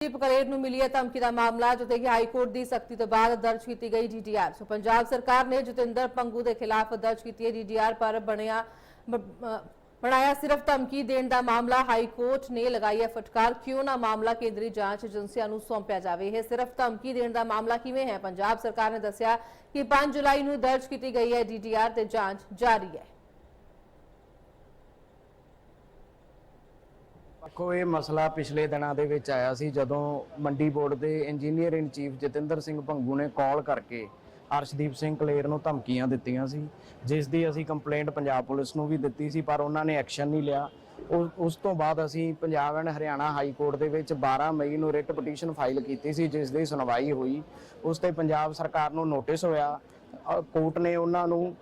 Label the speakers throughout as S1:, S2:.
S1: ਦੀਪ ਕਲੇਰ ਨੂੰ ਮਿਲੀ ਹੈ ਧਮਕੀ ਦਾ ਮਾਮਲਾ, ਜਿੱਥੇ ਕਿ ਹਾਈ ਕੋਰਟ ਦੀ ਸਖਤੀ ਤੋਂ ਬਾਅਦ ਦਰਜ ਕੀਤੀ ਗਈ ਡੀਡੀਆਰ ਸੋ ਪੰਜਾਬ ਸਰਕਾਰ ਨੇ ਜਤਿੰਦਰ ਪੰਗੂ ਦੇ ਖਿਲਾਫ ਦਰਜ ਕੀਤੀ ਹੈ ਡੀਡੀਆਰ ਪਰ ਬਣਿਆ ਬਣਾਇਆ ਸਿਰਫ ਧਮਕੀ ਦੇਣ ਦਾ ਮਾਮਲਾ ਹਾਈ ਕੋਰਟ ਨੇ ਲਗਾਈ ਹੈ ਫਟਕਾਰ। ਕਿਉਂ ਨਾ ਮਾਮਲਾ ਕੇਂਦਰੀ ਜਾਂਚ ਏਜੰਸੀਆਂ ਨੂੰ ਸੌਂਪਿਆ ਜਾਵੇ? ਇਹ ਸਿਰਫ ਧਮਕੀ ਦੇਣ ਦਾ ਮਾਮਲਾ ਕਿਵੇਂ ਹੈ? ਪੰਜਾਬ ਸਰਕਾਰ ਨੇ ਦੱਸਿਆ ਕਿ 5 ਜੁਲਾਈ ਨੂੰ ਦਰਜ ਕੀਤੀ ਗਈ ਹੈ ਡੀਡੀਆਰ ਤੇ ਜਾਂਚ ਜਾਰੀ ਹੈ।
S2: ਦੇਖੋ, ਇਹ ਮਸਲਾ ਪਿਛਲੇ ਦਿਨਾਂ ਦੇ ਵਿੱਚ ਆਇਆ ਸੀ ਜਦੋਂ ਮੰਡੀ ਬੋਰਡ ਦੇ engineer in chief Jatinder Singh Bhangu ਨੇ ਕਾਲ ਕਰਕੇ ਅਰਸ਼ਦੀਪ ਸਿੰਘ ਕਲੇਰ ਨੂੰ ਧਮਕੀਆਂ ਦਿੱਤੀਆਂ ਸੀ, ਜਿਸ ਦੀ ਅਸੀਂ ਕੰਪਲੇਂਟ ਪੰਜਾਬ ਪੁਲਿਸ ਨੂੰ ਵੀ ਦਿੱਤੀ ਸੀ, ਪਰ ਉਹਨਾਂ ਨੇ ਐਕਸ਼ਨ ਨਹੀਂ ਲਿਆ। ਉਸ- ਤੋਂ ਬਾਅਦ ਅਸੀਂ Punjab and Haryana high court ਦੇ ਵਿੱਚ 12 ਮਈ ਨੂੰ ਰਿਟ ਪਟੀਸ਼ਨ ਫਾਈਲ ਕੀਤੀ ਸੀ, ਜਿਸ ਦੀ ਸੁਣਵਾਈ ਹੋਈ। ਉਸ ਤੇ ਪੰਜਾਬ ਸਰਕਾਰ ਨੂੰ ਨੋਟਿਸ ਹੋਇਆ। ਕੋਰਟ ਨੇ ਉਹਨਾਂ ਨੂੰ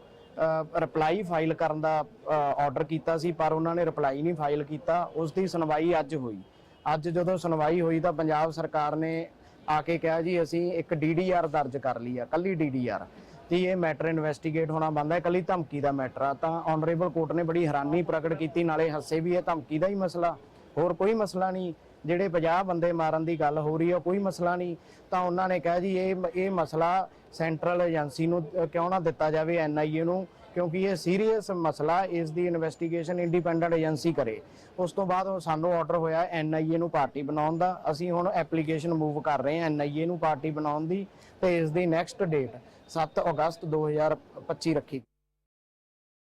S2: ਰਿਪਲਾਈ ਫਾਈਲ ਕਰਨ ਦਾ ਆਰਡਰ ਕੀਤਾ ਸੀ, ਪਰ ਉਹਨਾਂ ਨੇ ਰਿਪਲਾਈ ਨਹੀਂ ਫਾਈਲ ਕੀਤਾ। ਉਸ ਦੀ ਸੁਣਵਾਈ ਅੱਜ ਹੋਈ। ਅੱਜ ਜਦੋਂ ਸੁਣਵਾਈ ਹੋਈ ਤਾਂ ਪੰਜਾਬ ਸਰਕਾਰ ਨੇ ਆ ਕੇ ਕਿਹਾ ਜੀ, ਅਸੀਂ ਇੱਕ ਡੀਡੀਆਰ ਦਰਜ ਕਰ ਲਈ ਆ, ਕੱਲੀ ਡੀਡੀਆਰ ਤੇ ਇਹ ਮੈਟਰ ਇਨਵੈਸਟੀਗੇਟ ਹੋਣਾ ਬੰਦਾ ਹੈ, ਕੱਲੀ ਧਮਕੀ ਦਾ ਮੈਟਰ ਆ। ਤਾਂ ਆਨਰੇਬਲ ਕੋਰਟ ਨੇ ਬੜੀ ਹੈਰਾਨੀ ਪ੍ਰਗਟ ਕੀਤੀ, ਨਾਲੇ ਹੱਸੇ ਵੀ ਇਹ ਧਮਕੀ ਦਾ ਹੀ ਮਸਲਾ। ਹੋਰ ਕੋਈ ਮਸਲਾ ਨਹੀਂ। ਜਿਹੜੇ 50 ਬੰਦੇ ਮਾਰਨ ਦੀ ਗੱਲ ਹੋ ਰਹੀ ਆ, ਕੋਈ ਮਸਲਾ ਨਹੀਂ। ਤਾਂ ਉਹਨਾਂ ਨੇ ਕਿਹਾ ਜੀ, ਇਹ ਇਹ ਮਸਲਾ ਸੈਂਟਰਲ ਏਜੰਸੀ ਨੂੰ ਕਿਉਂ ਨਾ ਦਿੱਤਾ ਜਾਵੇ ਐਨਆਈਏ ਨੂੰ, ਕਿਉਂਕਿ ਇਹ ਸੀਰੀਅਸ ਮਸਲਾ, ਇਸ ਦੀ ਇਨਵੈਸਟੀਗੇਸ਼ਨ ਇੰਡੀਪੈਂਡੈਂਟ ਏਜੰਸੀ ਕਰੇ। ਉਸ ਤੋਂ ਬਾਅਦ ਉਹ ਸਾਨੂੰ ਆਰਡਰ ਹੋਇਆ ਐਨਆਈਏ ਨੂੰ ਪਾਰਟੀ ਬਣਾਉਣ ਦਾ। ਅਸੀਂ ਹੁਣ ਐਪਲੀਕੇਸ਼ਨ ਮੂਵ ਕਰ ਰਹੇ ਹਾਂ ਐਨਆਈਏ ਨੂੰ ਪਾਰਟੀ ਬਣਾਉਣ ਦੀ ਤੇ ਇਸ ਦੀ ਨੈਕਸਟ ਡੇਟ 7 ਅਗਸਤ 2025 ਰੱਖੀ।